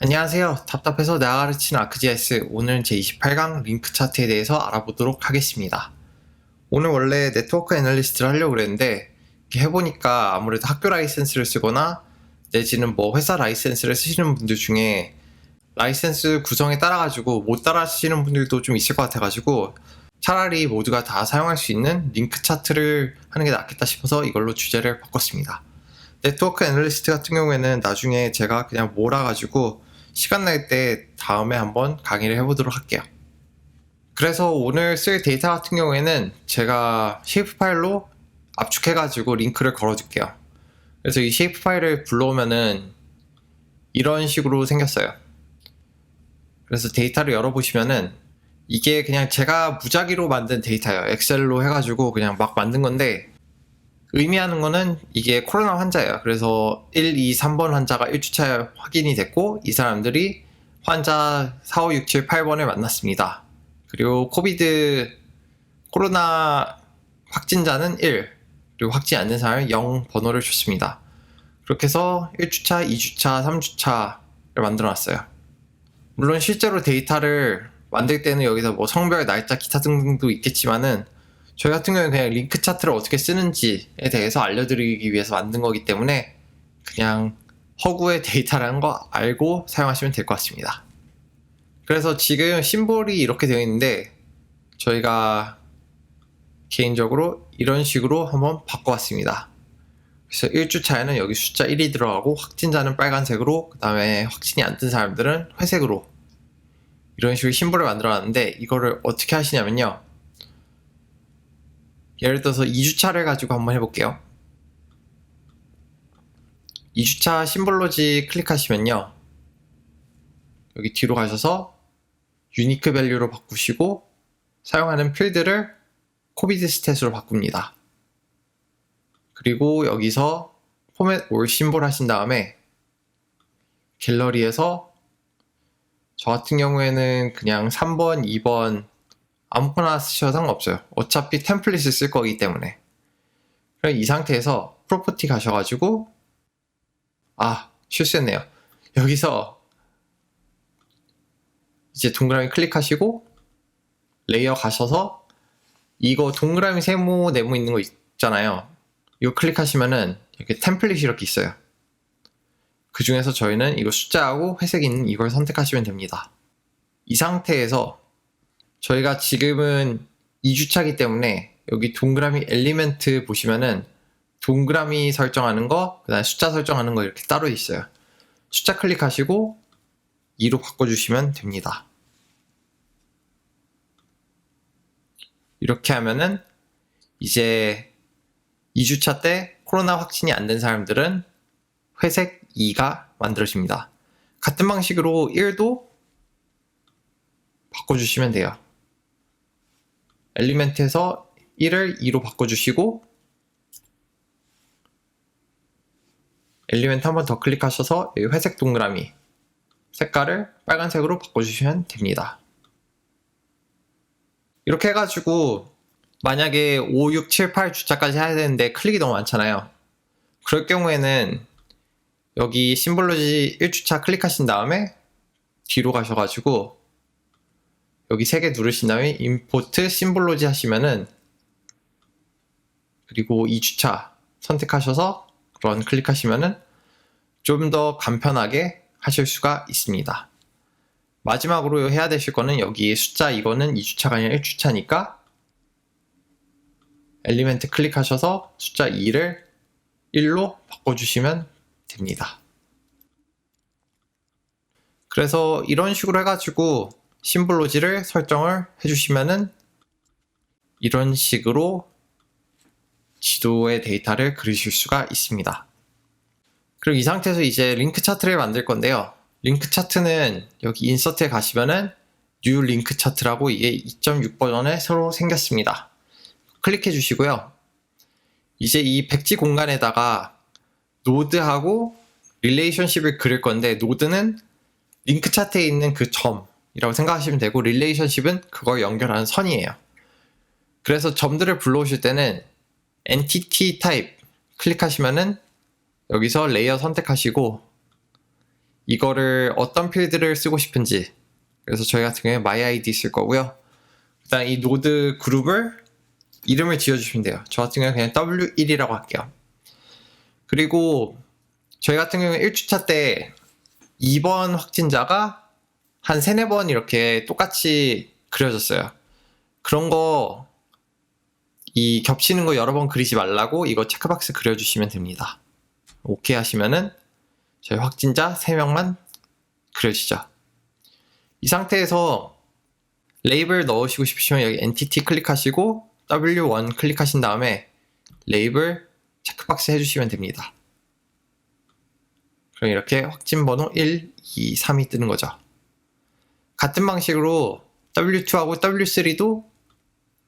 안녕하세요. 답답해서 가르치는 아크지에스 오늘은 제28강 링크 차트에 대해서 알아보도록 하겠습니다. 오늘 원래 네트워크 애널리스트를 하려고 그랬는데 해보니까 아무래도 학교 라이센스를 쓰거나 내지는 뭐 회사 라이센스를 쓰시는 분들 중에 라이센스 구성에 따라가지고 못 따라 쓰시는 분들도 좀 있을 것 같아가지고 차라리 모두가 다 사용할 수 있는 링크 차트를 하는 게 낫겠다 싶어서 이걸로 주제를 바꿨습니다. 네트워크 애널리스트 같은 경우에는 나중에 제가 그냥 몰아가지고 시간 날 때 다음에 한번 강의를 해보도록 할게요. 그래서 오늘 쓸 데이터 같은 경우에는 제가 쉐이프 파일로 압축해가지고 링크를 걸어줄게요. 그래서 이 쉐이프 파일을 불러오면은 이런 식으로 생겼어요. 그래서 데이터를 열어보시면은 이게 그냥 제가 무작위로 만든 데이터예요. 엑셀로 해가지고 그냥 막 만든 건데 의미하는 거는 이게 코로나 환자예요. 그래서 1, 2, 3번 환자가 1주차에 확인이 됐고 이 사람들이 환자 4, 5, 6, 7, 8번을 만났습니다. 그리고 코비드 코로나 확진자는 1, 그리고 확진 안 된 사람은 0 번호를 줬습니다. 그렇게 해서 1주차, 2주차, 3주차를 만들어 놨어요. 물론 실제로 데이터를 만들 때는 여기서 뭐 성별, 날짜, 기타 등등도 있겠지만은 저희 같은 경우는 그냥 링크 차트를 어떻게 쓰는지에 대해서 알려드리기 위해서 만든 거기 때문에 그냥 허구의 데이터라는 거 알고 사용하시면 될 것 같습니다. 그래서 지금 심볼이 이렇게 되어 있는데 저희가 개인적으로 이런 식으로 한번 바꿔왔습니다. 그래서 1주차에는 여기 숫자 1이 들어가고 확진자는 빨간색으로 그 다음에 확진이 안든 사람들은 회색으로 이런 식으로 심볼을 만들어 놨는데 이거를 어떻게 하시냐면요. 예를 들어서 2주차를 가지고 한번 해볼게요. 2주차 심볼로지 클릭하시면요. 여기 뒤로 가셔서 유니크 밸류로 바꾸시고 사용하는 필드를 코비드 스탯으로 바꿉니다. 그리고 여기서 포맷 올 심볼 하신 다음에 갤러리에서 저 같은 경우에는 그냥 3번, 2번 아무거나 쓰셔도 상관없어요. 어차피 템플릿을 쓸 거기 때문에. 그럼 이 상태에서 프로퍼티 가셔가지고 아 실수했네요. 여기서 이제 동그라미 클릭하시고 레이어 가셔서 이거 동그라미 세모 네모 있는 거 있잖아요. 이거 클릭하시면은 이렇게 템플릿이 이렇게 있어요. 그 중에서 저희는 이거 숫자하고 회색 있는 이걸 선택하시면 됩니다. 이 상태에서 저희가 지금은 2주차기 때문에 여기 동그라미 엘리멘트 보시면은 동그라미 설정하는 거, 그 다음에 숫자 설정하는 거 이렇게 따로 있어요. 숫자 클릭하시고 2로 바꿔주시면 됩니다. 이렇게 하면은 이제 2주차 때 코로나 확진이 안 된 사람들은 회색 2가 만들어집니다. 같은 방식으로 1도 바꿔주시면 돼요. 엘리멘트에서 1을 2로 바꿔주시고 엘리멘트 한 번 더 클릭하셔서 여기 회색 동그라미 색깔을 빨간색으로 바꿔주시면 됩니다. 이렇게 해가지고 만약에 5, 6, 7, 8 주차까지 해야 되는데 클릭이 너무 많잖아요. 그럴 경우에는 여기 심볼로지 1주차 클릭하신 다음에 뒤로 가셔가지고 여기 세 개 누르신 다음에 임포트 심볼로지 하시면은 그리고 2주차 선택하셔서 런 클릭하시면은 좀 더 간편하게 하실 수가 있습니다. 마지막으로 해야 되실 거는 여기 숫자 이거는 2주차가 아니라 1주차니까 엘리멘트 클릭하셔서 숫자 2를 1로 바꿔주시면 됩니다. 그래서 이런 식으로 해가지고 심볼로지를 설정을 해주시면은 이런 식으로 지도의 데이터를 그리실 수가 있습니다. 그리고 이 상태에서 이제 링크 차트를 만들 건데요. 링크 차트는 여기 인서트에 가시면은 뉴 링크 차트라고 이게 2.6 버전에 새로 생겼습니다. 클릭해 주시고요. 이제 이 백지 공간에다가 노드하고 릴레이션십을 그릴 건데 노드는 링크 차트에 있는 그 점 이라고 생각하시면 되고 릴레이션십은 그걸 연결하는 선이에요. 그래서 점들을 불러오실 때는 entity type 클릭하시면은 여기서 레이어 선택하시고 이거를 어떤 필드를 쓰고 싶은지 그래서 저희 같은 경우에 myid 쓸 거고요. 일단 이 노드 그룹을 이름을 지어주시면 돼요. 저 같은 경우는 그냥 W1이라고 할게요. 그리고 저희 같은 경우는 1주차 때 2번 확진자가 한 3, 4번 이렇게 똑같이 그려졌어요. 그런 거, 이 겹치는 거 여러 번 그리지 말라고 이거 체크박스 그려주시면 됩니다. 오케이 하시면은 저희 확진자 3명만 그려지죠. 이 상태에서 레이블 넣으시고 싶으시면 여기 엔티티 클릭하시고 W1 클릭하신 다음에 레이블 체크박스 해주시면 됩니다. 그럼 이렇게 확진 번호 1, 2, 3이 뜨는 거죠. 같은 방식으로 W2하고 W3도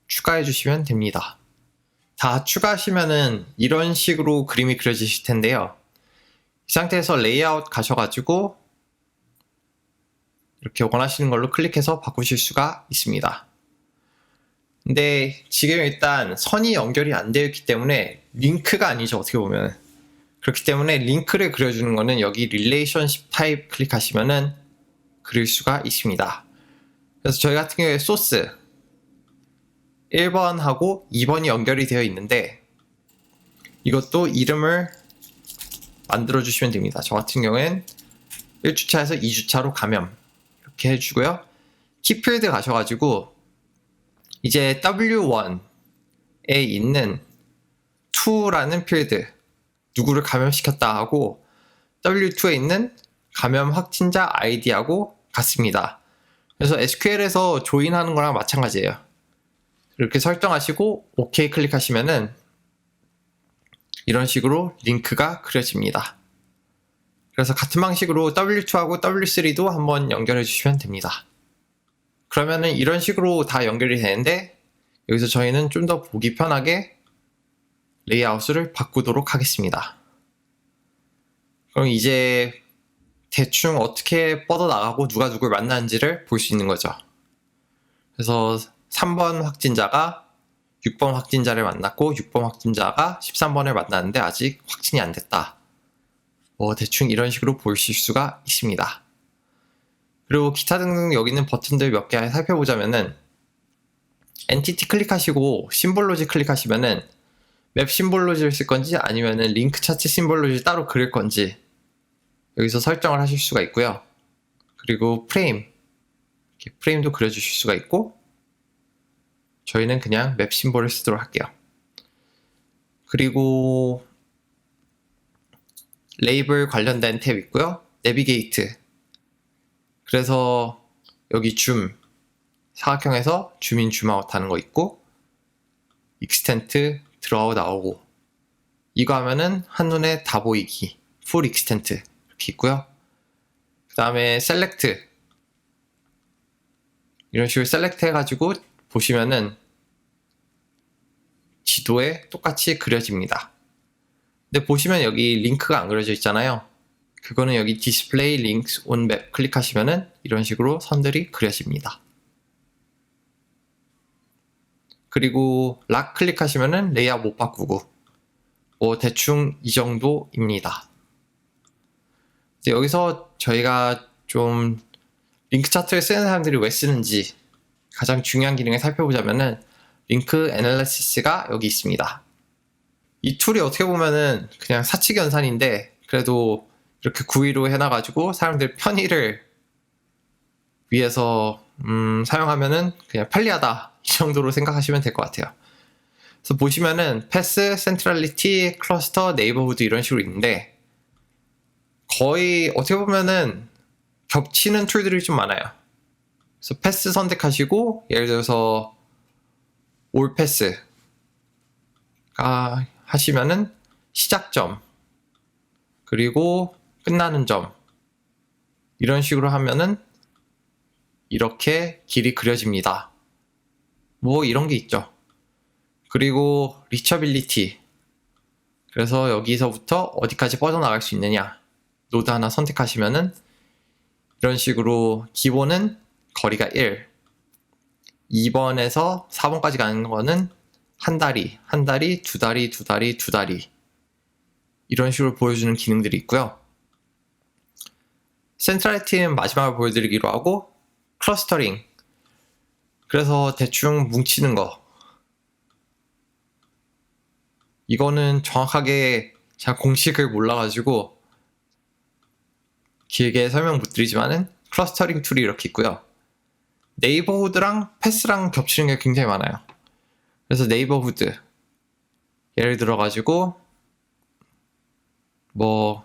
추가해 주시면 됩니다. 다 추가하시면은 이런 식으로 그림이 그려지실 텐데요. 이 상태에서 레이아웃 가셔가지고 이렇게 원하시는 걸로 클릭해서 바꾸실 수가 있습니다. 근데 지금 일단 선이 연결이 안 되어 있기 때문에 링크가 아니죠 어떻게 보면 그렇기 때문에 링크를 그려주는 거는 여기 릴레이션십 타입 클릭하시면은 그릴 수가 있습니다. 그래서 저희 같은 경우에 소스 1번하고 2번이 연결이 되어 있는데 이것도 이름을 만들어 주시면 됩니다. 저 같은 경우엔 1주차에서 2주차로 감염 이렇게 해주고요. 키필드 가셔가지고 이제 W1에 있는 2라는 필드 누구를 감염시켰다 하고 W2에 있는 감염 확진자 아이디하고 같습니다. 그래서 SQL에서 조인하는 거랑 마찬가지예요. 이렇게 설정하시고 OK 클릭하시면은 이런 식으로 링크가 그려집니다. 그래서 같은 방식으로 W2하고 W3도 한번 연결해 주시면 됩니다. 그러면은 이런 식으로 다 연결이 되는데 여기서 저희는 좀 더 보기 편하게 레이아웃을 바꾸도록 하겠습니다. 그럼 이제 대충 어떻게 뻗어나가고 누가 누굴 만나는지를 볼 수 있는 거죠. 그래서 3번 확진자가 6번 확진자를 만났고 6번 확진자가 13번을 만났는데 아직 확진이 안 됐다. 뭐 대충 이런 식으로 보실 수가 있습니다. 그리고 기타 등등 여기 있는 버튼들 몇 개 살펴보자면은 엔티티 클릭하시고 심볼로지 클릭하시면은 맵 심볼로지를 쓸 건지 아니면은 링크 차트 심볼로지 따로 그릴 건지 여기서 설정을 하실 수가 있고요. 그리고 프레임 프레임도 그려주실 수가 있고 저희는 그냥 맵 심볼을 쓰도록 할게요. 그리고 레이블 관련된 탭 있고요. 내비게이트 그래서 여기 줌 사각형에서 줌인 줌아웃 하는 거 있고 익스텐트 들어가고 나오고 이거 하면은 한눈에 다 보이기 풀 익스텐트 있고요. 그 다음에 셀렉트 이런 식으로 셀렉트 해가지고 보시면은 지도에 똑같이 그려집니다. 근데 보시면 여기 링크가 안 그려져 있잖아요. 그거는 여기 디스플레이 링크스 온맵 클릭하시면은 이런 식으로 선들이 그려집니다. 그리고 락 클릭하시면은 레이아웃 못 바꾸고 뭐 대충 이 정도입니다. 여기서 저희가 좀 링크 차트를 쓰는 사람들이 왜 쓰는지 가장 중요한 기능을 살펴보자면은 링크 애널리시스가 여기 있습니다. 이 툴이 어떻게 보면은 그냥 사칙 연산인데 그래도 이렇게 구위로 해놔가지고 사람들 편의를 위해서 음, 사용하면은 그냥 편리하다 이 정도로 생각하시면 될 것 같아요. 그래서 보시면은 패스, 센트럴리티, 클러스터, 네이버후드 이런 식으로 있는데 거의 어떻게 보면은 겹치는 툴들이 좀 많아요. 그래서 패스 선택하시고 예를 들어서 올 패스가 하시면은 시작점 그리고 끝나는 점 이런 식으로 하면은 이렇게 길이 그려집니다. 뭐 이런 게 있죠. 그리고 리처빌리티. 그래서 여기서부터 어디까지 뻗어나갈 수 있느냐. 노드 하나 선택하시면은 이런 식으로 기본은 거리가 1. 2번에서 4번까지 가는 거는 한 다리, 한 다리, 두 다리, 두 다리, 두 다리. 이런 식으로 보여주는 기능들이 있고요. 센트럴리티는 마지막으로 보여드리기로 하고 클러스터링 그래서 대충 뭉치는 거 이거는 정확하게 제가 공식을 몰라가지고 길게 설명 못 드리지만은 클러스터링 툴이 이렇게 있고요. 네이버후드랑 패스랑 겹치는 게 굉장히 많아요. 그래서 네이버후드 예를 들어 가지고 뭐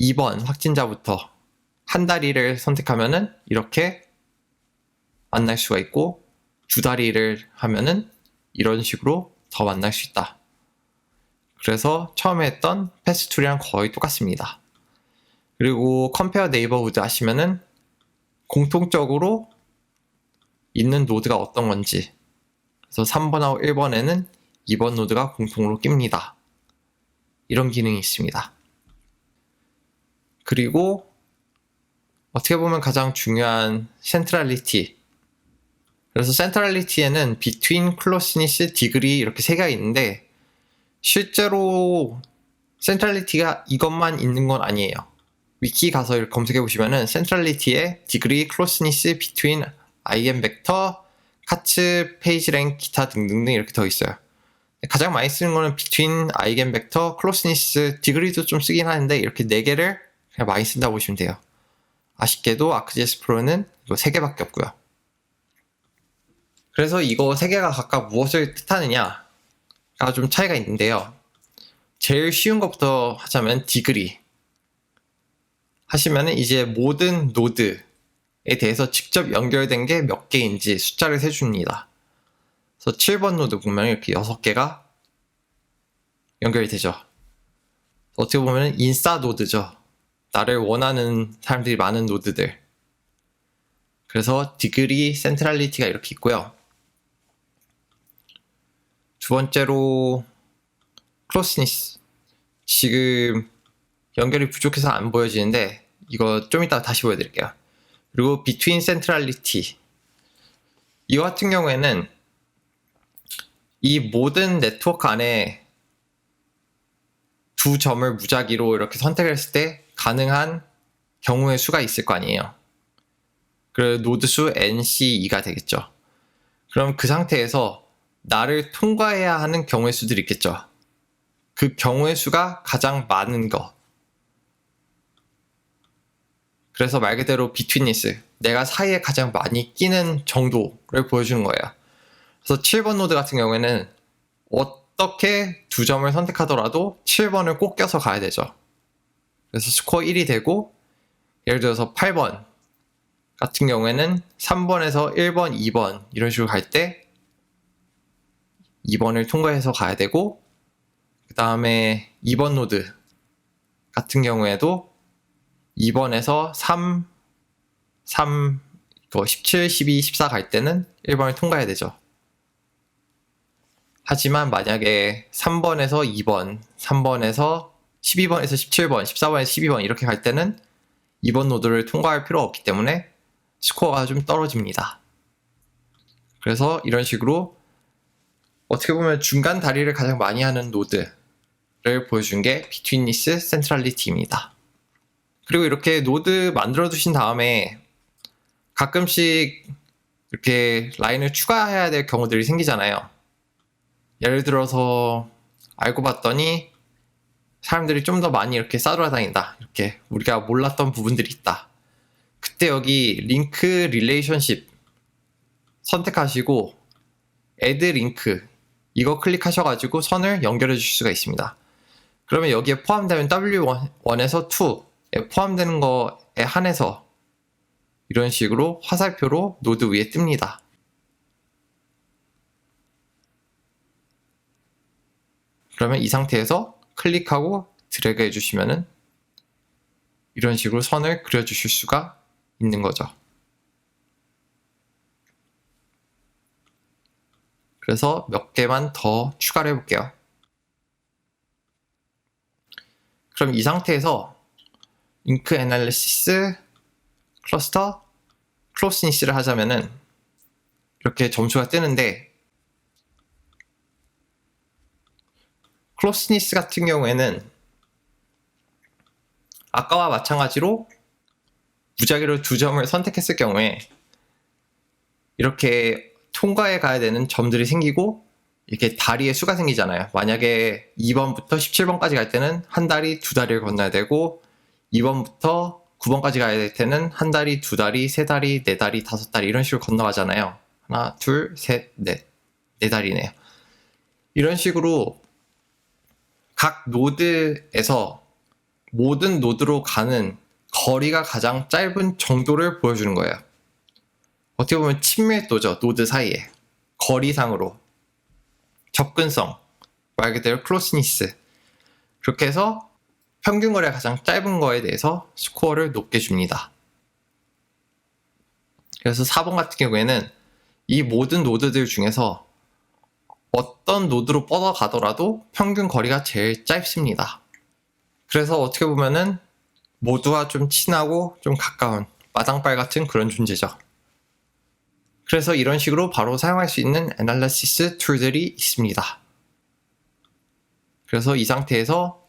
2번 확진자부터 한 다리를 선택하면은 이렇게 만날 수가 있고 두 다리를 하면은 이런 식으로 더 만날 수 있다. 그래서 처음에 했던 패스 툴이랑 거의 똑같습니다. 그리고 컴페어 네이버후드 하시면은 공통적으로 있는 노드가 어떤 건지 그래서 3번하고 1번에는 2번 노드가 공통으로 낍니다. 이런 기능이 있습니다. 그리고 어떻게 보면 가장 중요한 센트럴리티 그래서 센트럴리티에는 between, closeness, degree 이렇게 세 개가 있는데 실제로 센트럴리티가 이것만 있는 건 아니에요. 위키 가서 검색해 보시면은 센트럴리티에 degree, closeness, between, eigenvector, 카츠, 페이지랭, 기타 등등등 이렇게 더 있어요. 가장 많이 쓰는 거는 between, eigenvector, closeness, degree도 좀 쓰긴 하는데 이렇게 네 개를 그냥 많이 쓴다고 보시면 돼요. 아쉽게도 아크제스 프로는 이거 세 개밖에 없고요. 그래서 이거 세 개가 각각 무엇을 뜻하느냐가 좀 차이가 있는데요. 제일 쉬운 것부터 하자면 디그리 하시면 이제 모든 노드에 대해서 직접 연결된 게 몇 개인지 숫자를 세줍니다. 그래서 7번 노드 보면 이렇게 6개가 연결이 되죠. 어떻게 보면 인싸 노드죠. 나를 원하는 사람들이 많은 노드들. 그래서 디그리 센트럴리티가 이렇게 있고요. 두 번째로 클로스니스. 지금 연결이 부족해서 안 보여지는데 이거 좀 이따 다시 보여드릴게요. 그리고 between centrality. 이 같은 경우에는 이 모든 네트워크 안에 두 점을 무작위로 이렇게 선택을 했을 때 가능한 경우의 수가 있을 거 아니에요. 그 노드 수 NC2가 되겠죠. 그럼 그 상태에서 나를 통과해야 하는 경우의 수들이 있겠죠. 그 경우의 수가 가장 많은 거. 그래서 말 그대로 비트니스, 내가 사이에 가장 많이 끼는 정도를 보여주는 거예요. 그래서 7번 노드 같은 경우에는 어떻게 두 점을 선택하더라도 7번을 꼭 껴서 가야 되죠. 그래서 스코어 1이 되고 예를 들어서 8번 같은 경우에는 3번에서 1번, 2번 이런 식으로 갈 때 2번을 통과해서 가야 되고 그 다음에 2번 노드 같은 경우에도 2번에서 3, 3, 17, 12, 14 갈 때는 1번을 통과해야 되죠. 하지만 만약에 3번에서 2번, 3번에서 12번에서 17번, 14번에서 12번 이렇게 갈 때는 2번 노드를 통과할 필요 없기 때문에 스코어가 좀 떨어집니다. 그래서 이런 식으로 어떻게 보면 중간 다리를 가장 많이 하는 노드를 보여준 게 비트윈니스 센트럴리티입니다. 그리고 이렇게 노드 만들어 두신 다음에 가끔씩 이렇게 라인을 추가해야 될 경우들이 생기잖아요. 예를 들어서 알고 봤더니 사람들이 좀 더 많이 이렇게 싸돌아다닌다. 이렇게 우리가 몰랐던 부분들이 있다. 그때 여기 링크 릴레이션십 선택하시고 애드 링크 이거 클릭하셔가지고 선을 연결해 주실 수가 있습니다. 그러면 여기에 포함되면 W1에서 2에 포함되는 거에 한해서 이런 식으로 화살표로 노드 위에 뜹니다. 그러면 이 상태에서 클릭하고 드래그 해주시면은 이런 식으로 선을 그려주실 수가 있는 거죠. 그래서 몇 개만 더 추가를 해볼게요. 그럼 이 상태에서 잉크 애널리시스 클러스터 클로스니스를 하자면은 이렇게 점수가 뜨는데 클로스니스 같은 경우에는 아까와 마찬가지로 무작위로 두 점을 선택했을 경우에 이렇게 통과해 가야 되는 점들이 생기고 이렇게 다리의 수가 생기잖아요. 만약에 2번부터 17번까지 갈 때는 한 다리, 두 다리를 건너야 되고 2번부터 9번까지 가야 될 때는 한 다리, 두 다리, 세 다리, 네 다리, 다섯 다리 이런 식으로 건너가잖아요. 하나, 둘, 셋, 넷. 네 다리네요. 이런 식으로 각 노드에서 모든 노드로 가는 거리가 가장 짧은 정도를 보여주는 거예요. 어떻게 보면 친밀도죠. 노드 사이에. 거리상으로. 접근성. 말 그대로 클로스니스. 그렇게 해서 평균 거리가 가장 짧은 거에 대해서 스코어를 높게 줍니다. 그래서 4번 같은 경우에는 이 모든 노드들 중에서 어떤 노드로 뻗어가더라도 평균 거리가 제일 짧습니다. 그래서 어떻게 보면은 모두와 좀 친하고 좀 가까운 마당발 같은 그런 존재죠. 그래서 이런 식으로 바로 사용할 수 있는 애널리시스 툴들이 있습니다. 그래서 이 상태에서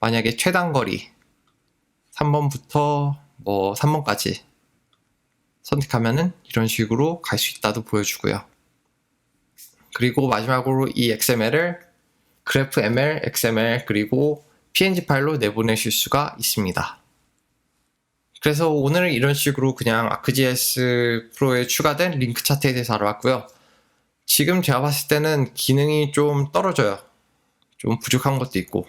만약에 최단 거리 3번부터 뭐 3번까지 선택하면은 이런 식으로 갈 수 있다도 보여주고요. 그리고 마지막으로 이 XML을 그래프 ML, XML 그리고 PNG 파일로 내보내실 수가 있습니다. 그래서 오늘은 이런 식으로 그냥 ArcGIS 프로에 추가된 링크 차트에 대해서 알아봤고요. 지금 제가 봤을 때는 기능이 좀 떨어져요. 좀 부족한 것도 있고.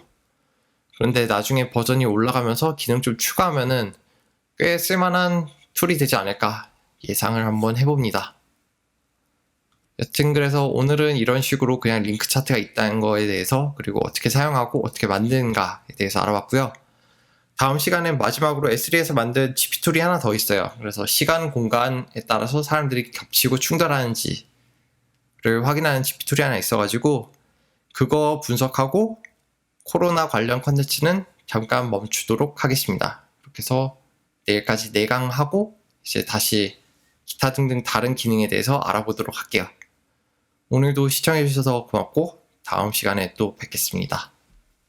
그런데 나중에 버전이 올라가면서 기능 좀 추가하면은 꽤 쓸만한 툴이 되지 않을까 예상을 한번 해봅니다. 여튼 그래서 오늘은 이런 식으로 그냥 링크 차트가 있다는 거에 대해서 그리고 어떻게 사용하고 어떻게 만드는가에 대해서 알아봤고요. 다음 시간엔 마지막으로 S3에서 만든 GP 툴이 하나 더 있어요. 그래서 시간, 공간에 따라서 사람들이 겹치고 충돌하는지를 확인하는 GP 툴이 하나 있어가지고 그거 분석하고 코로나 관련 컨텐츠는 잠깐 멈추도록 하겠습니다. 이렇게 해서 내일까지 내강하고 이제 다시 기타 등등 다른 기능에 대해서 알아보도록 할게요. 오늘도 시청해주셔서 고맙고 다음 시간에 또 뵙겠습니다.